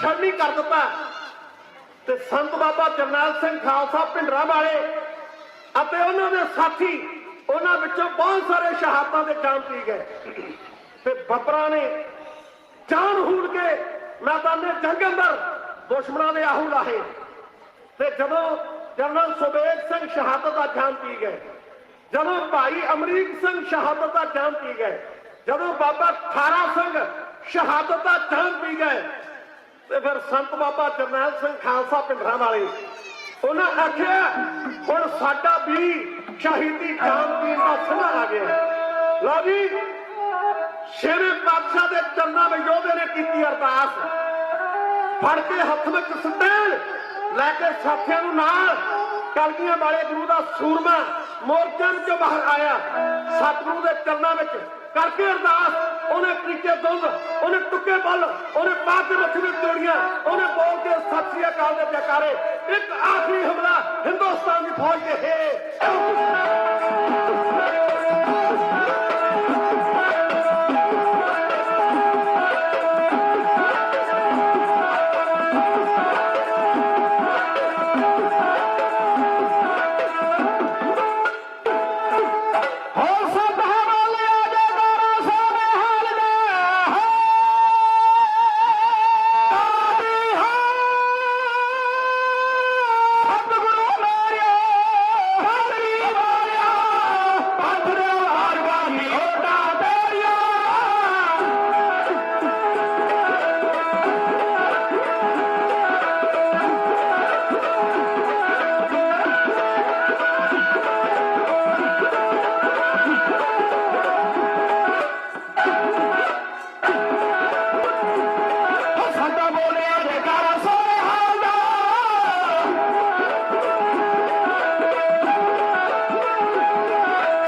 ਛਲਣੀ ਕਰ ਦਿੱਤਾ। ਤੇ ਸੰਤ ਬਾਬਾ ਜਰਨੈਲ ਸਿੰਘ ਖਾਲਸਾ ਪਿੰਡਰਾਂ ਵਾਲੇ ਅਤੇ ਉਹਨਾਂ ਦੇ ਸਾਥੀ, ਉਹਨਾਂ ਵਿੱਚੋਂ ਬਹੁਤ ਸਾਰੇ ਸ਼ਹਾਦਤਾਂ ਦੇ ਜਾਨ ਪੀ ਗਏ। ਤੇ ਬੱਬਰਾਂ ਨੇ ਜਾਨ ਹੂੜ ਕੇ ਮੈਦਾਨੇ ਜੰਗ ਅੰਦਰ ਦੁਸ਼ਮਣਾਂ ਦੇ ਆਹੂ ਲਾਹੇ। ਤੇ ਜਦੋਂ ਜਨਰਲ ਸੁਬੇਗ ਸਿੰਘ ਸ਼ਹਾਦਤ ਦਾ ਜਾਨ ਪੀ ਗਏ, ਜਦੋਂ ਭਾਈ ਅਮਰੀਕ ਸਿੰਘ ਸ਼ਹਾਦਤ ਦਾ ਜਾਨ ਪੀ ਗਏ, ਜਦੋਂ ਬਾਬਾ ਠਾਰਾ ਸਿੰਘ ਸ਼ਹਾਦਤ ਦਾ ਜਾਨ ਪੀ ਗਏ ਤੇ ਫਿਰ ਸੰਤ ਬਾਬਾ ਜਰਨੈਲ ਸਿੰਘ ਖਾਲਸਾ ਪਿੰਡਰਾਂ ਵਾਲੇ, ਉਹਨਾਂ ਆਖਿਆ, ਹੁਣ ਸਾਡਾ ਵੀ ਸ਼ਹੀਦੀ ਜਾਨ ਪੀਣ ਦਾ ਸਮਾਂ ਆ ਗਿਆ ਲਓ ਜੀ, ਸ਼ੇਰੇ ਪਾਤਸ਼ਾਹ ਦੇ ਚਰਨਾਂ ਵਿੱਚ ਯੋਧੇ ਨੇ ਕੀਤੀ ਅਰਦਾਸ। ਫੜ ਕੇ ਹੱਥ ਵਿੱਚ ਸਿੱਧੇ ਲੈ ਕੇ ਸਾਥੀਆਂ ਨੂੰ ਨਾਲ ਕਲਗੀਆਂ ਵਾਲੇ ਗੁਰੂ ਦਾ ਸੂਰਮਾ ਮੋਰਚੇ ਚੋਂ ਬਾਹਰ ਆਇਆ। ਸਤਿਗੁਰੂ ਦੇ ਚਰਨਾਂ ਵਿੱਚ ਕਰਕੇ ਅਰਦਾਸ, ਉਹਨੇ ਤਰੀਕੇ ਦੁੱਧ, ਉਹਨੇ ਟੁੱਕੇ ਬਲ ਉਹਨੇ ਬਾਤ ਦੇ ਮੱਥੇ ਵਿੱਚ ਤੋੜੀਆਂ ਉਹਨੇ ਬੋਲ ਕੇ ਸਤਿ ਸ੍ਰੀ ਅਕਾਲ ਦੇ ਜਕਾਰੇ। ਇੱਕ ਆਖਰੀ ਹਮਲਾ ਹਿੰਦੁਸਤਾਨ ਦੀ ਫੌਜ ਦੇ ਹੈ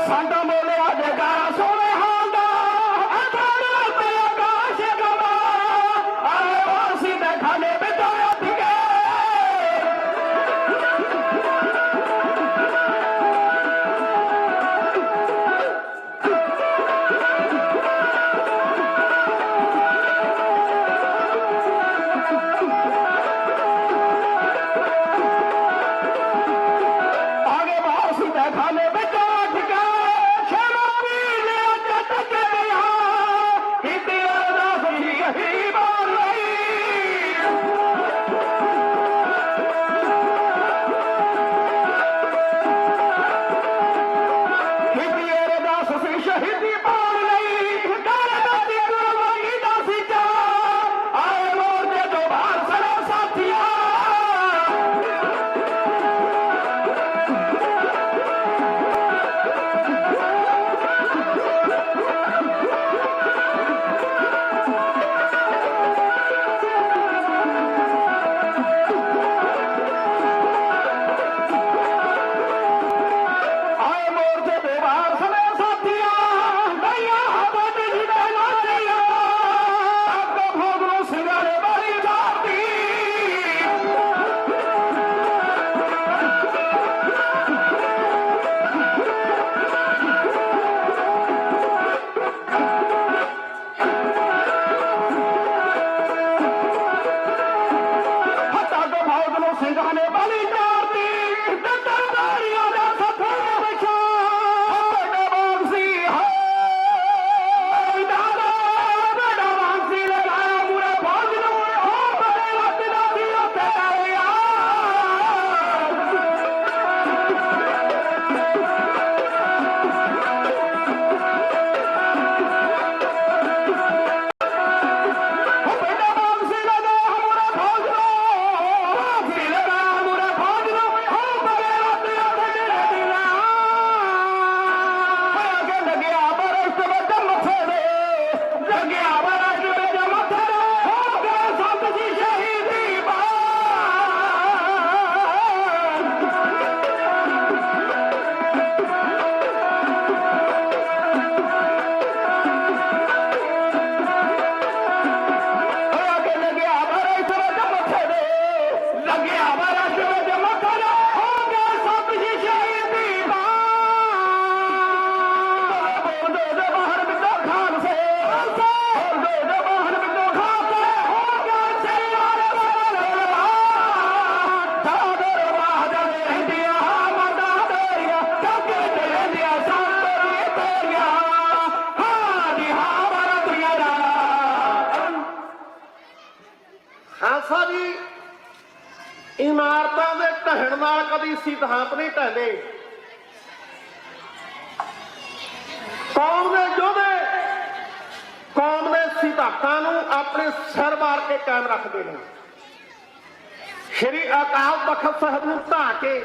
சாண்டா ਖਾਲਸਾ ਜੀ, ਇਮਾਰਤਾਂ ਦੇ ਢਹਿਣ ਨਾਲ ਕਦੀ ਸਿਧਾਂਤ ਨਹੀਂ ਢਹਿੰਦੇ। ਕੌਮ ਦੇ ਯੋਧੇ, ਕੌਮ ਦੇ ਸਿਧਾਂਤਾਂ ਨੂੰ ਆਪਣੇ ਸਿਰ ਮਾਰ ਕੇ ਕਾਇਮ ਰੱਖਦੇ ਨੇ। ਸ਼੍ਰੀ ਅਕਾਲ ਤਖਤ ਸਾਹਿਬ ਨੂੰ ਢਾਹ ਕੇ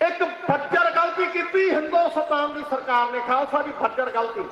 ਇੱਕ ਫੱਜਰ ਗਲਤੀ ਕੀਤੀ ਹਿੰਦੁਸਤਾਨ ਦੀ ਸਰਕਾਰ ਨੇ। ਖਾਲਸਾ ਜੀ ਫੱਜਰ ਗਲਤੀ।